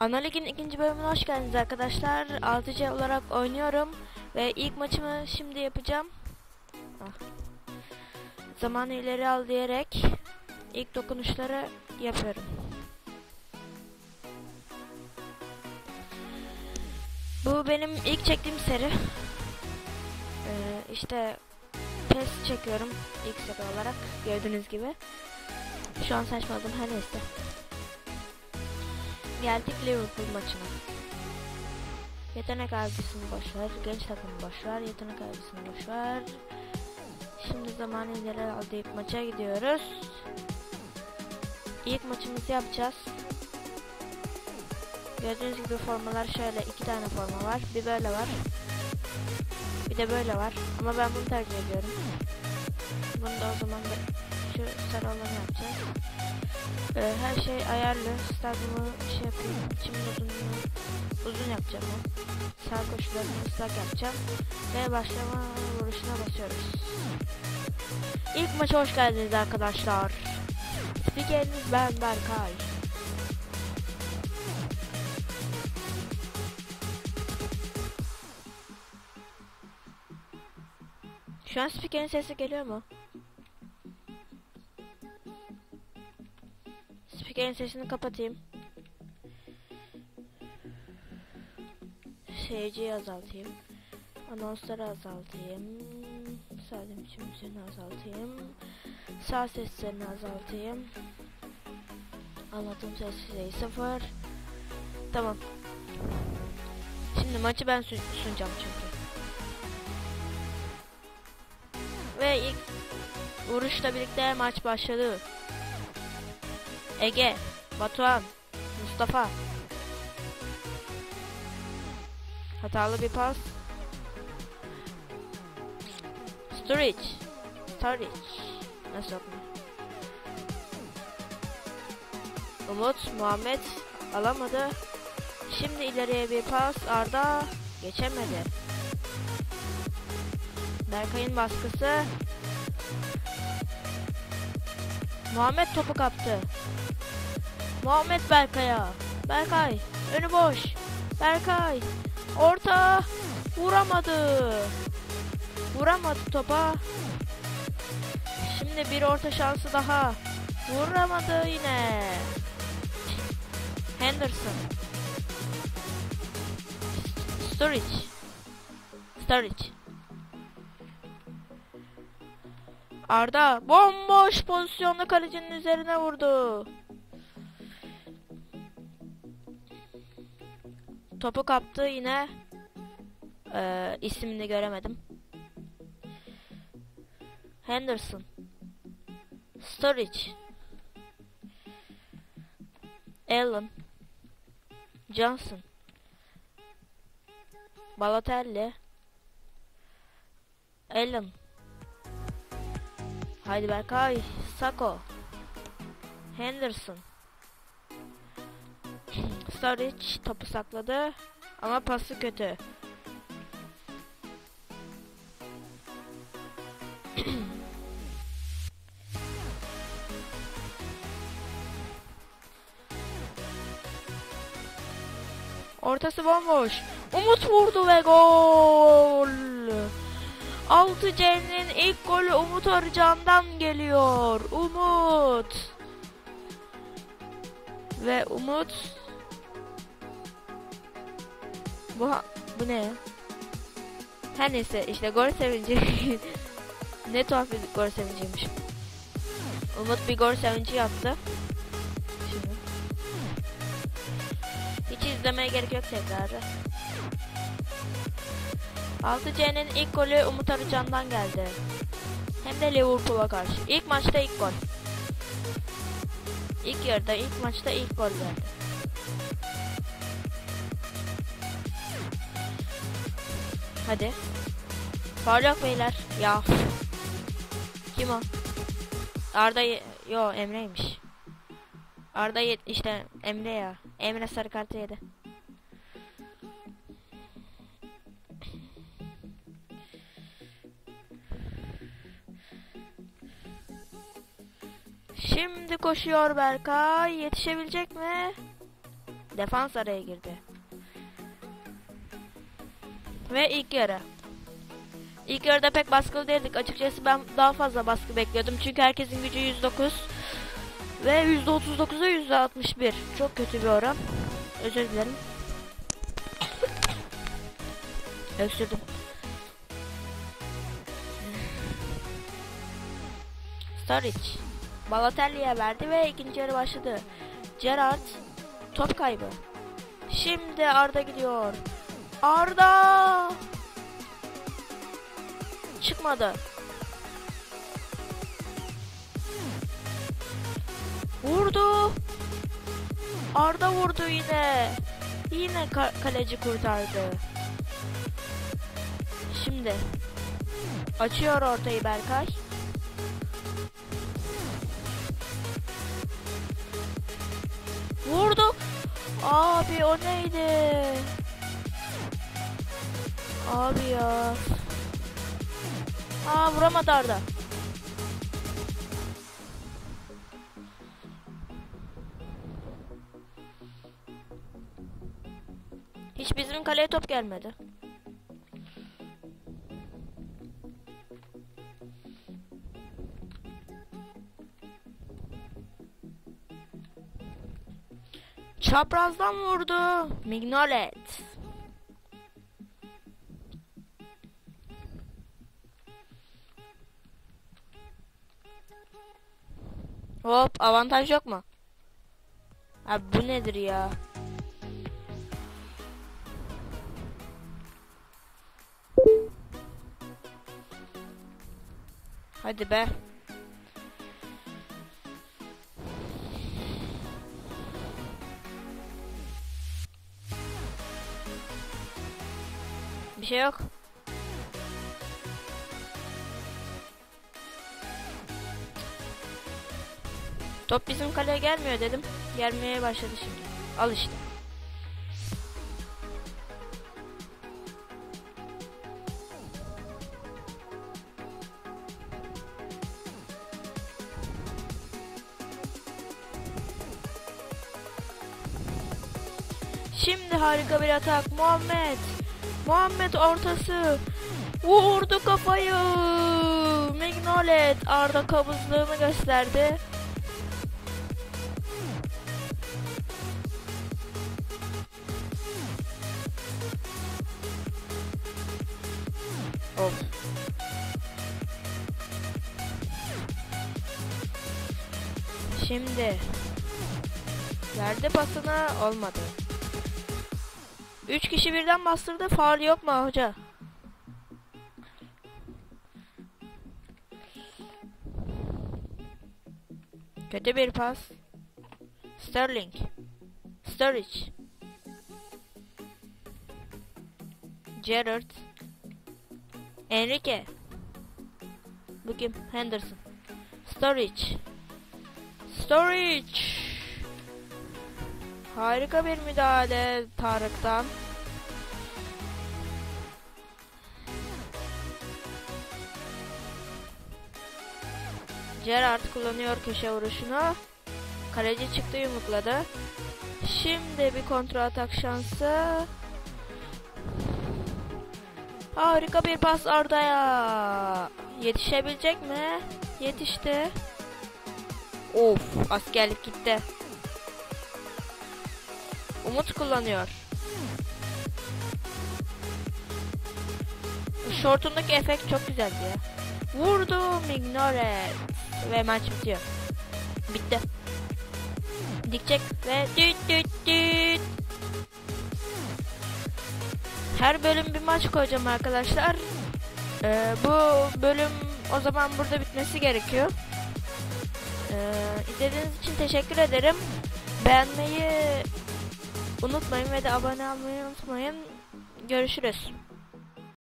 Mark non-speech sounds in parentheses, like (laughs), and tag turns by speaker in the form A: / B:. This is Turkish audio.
A: Analig'in ikinci bölümüne hoş geldiniz arkadaşlar. 6C olarak oynuyorum ve ilk maçımı şimdi yapacağım. Ah. Zamanı ileri al diyerek ilk dokunuşları yapıyorum. Bu benim ilk çektiğim seri. Ee, işte PES çekiyorum ilk seri olarak gördüğünüz gibi. Şu an saçmaladım her neyse. Geldik Liverpool maçına. Yetenek abisini boşver, genç takımı boşver, yetenek abisini boşver. Şimdi zamanı ileri al deyip maça gidiyoruz. İlk maçımızı yapacağız. Gördüğünüz gibi formalar şöyle iki tane forma var. Bir böyle var. De böyle var. Ama ben bunu tercih ediyorum. Bunu da o zaman da şu sarı olanı yapacağız. Ee, her şey ayarlı. Stadyumu şey yapayım. Çim uzunluğu uzun yapacağım ben. Sağ koşularını ıslak yapacağım. Ve başlama vuruşuna basıyoruz. İlk maça hoş geldiniz arkadaşlar. Spikeriniz ben Berkay. Şu an spikerin sesi geliyor mu? Spikerin sesini kapatayım. Seyirciyi azaltayım. Anonsları azaltayım. Salim müziğini azaltayım. Sağ seslerini azaltayım. Anlatım ses düzeyi sıfır. Tamam. Şimdi maçı ben sun sunacağım çünkü. Vuruşla birlikte maç başladı. Ege, Batuhan, Mustafa. Hatalı bir pas. Sturridge. Sturridge. Nasıl okunuyor? Umut, Muhammed alamadı. Şimdi ileriye bir pas. Arda geçemedi. Berkay'ın baskısı. Muhammed topu kaptı. Muhammed Berkay'a. Berkay önü boş. Berkay orta vuramadı. Vuramadı topa. Şimdi bir orta şansı daha. Vuramadı yine. Henderson. Sturridge. Sturridge. Arda bomboş pozisyonda kalecinin üzerine vurdu. Topu kaptı yine. Ee, ismini göremedim. Henderson. Sturridge. Allen. Johnson. Balotelli. Allen. Haydi Berkay. Sako. Henderson. (clears throat) Sturridge topu sakladı. Ama pası kötü. (clears throat) Ortası bomboş. Umut vurdu ve gol. 6C'nin ilk golü Umut Arıcan'dan geliyor. Umut. Ve Umut bu bu ne? Her neyse işte gol sevinci. (laughs) ne tuhaf bir gol sevinciymiş. Umut bir gol sevinci yaptı. Şimdi. Hiç izlemeye gerek yok tekrarı. 6C'nin ilk golü Umut Arıcan'dan geldi. Hem de Liverpool'a karşı. İlk maçta ilk gol. İlk yarıda ilk maçta ilk gol geldi. Hadi. Yok beyler. Ya. Kim o? Arda yo Emre'ymiş. Arda işte Emre ya. Emre sarı kartı yedi. Şimdi koşuyor Berkay. Yetişebilecek mi? Defans araya girdi. Ve ilk yarı. İlk yarıda pek baskılı değildik. Açıkçası ben daha fazla baskı bekliyordum. Çünkü herkesin gücü 109. Ve %39'a %61. Çok kötü bir oran. Özür dilerim. Öksürdüm. Sturridge. Balotelli'ye verdi ve ikinci yarı başladı. Gerrard top kaybı. Şimdi Arda gidiyor. Arda! Çıkmadı. Vurdu. Arda vurdu yine. Yine ka- kaleci kurtardı. Şimdi açıyor ortayı Berkay. Abi o neydi? Abi ya. Aa vuramadı Arda. Hiç bizim kaleye top gelmedi. Çaprazdan vurdu. Mignolet. Hop avantaj yok mu? Abi bu nedir ya? Hadi be. Şey yok. Top bizim kaleye gelmiyor dedim. Gelmeye başladı şimdi. Al işte. Şimdi harika bir atak. Muhammed. Muhammed ortası. Vurdu kafayı. Mignolet. Arda kabızlığını gösterdi. Of. Şimdi verdi pasını olmadı. Üç kişi birden bastırdı. Faul yok mu hoca? Kötü bir pas. Sterling. Sturridge. Gerrard. Enrique. Bu kim? Henderson. Sturridge. Sturridge. Harika bir müdahale Tarık'tan. Gerrard kullanıyor köşe vuruşunu. Kaleci çıktı yumrukladı. Şimdi bir kontra atak şansı. Harika bir pas Arda'ya. Yetişebilecek mi? Yetişti. Of askerlik gitti. Umut kullanıyor. Şortundaki efekt çok güzeldi ya. Vurdu Mignoret. Ve maç bitiyor. Bitti. Dikecek ve düt düt düt. Her bölüm bir maç koyacağım arkadaşlar. Ee, bu bölüm o zaman burada bitmesi gerekiyor. Ee, izlediğiniz için teşekkür ederim. Beğenmeyi unutmayın ve de abone olmayı unutmayın. Görüşürüz.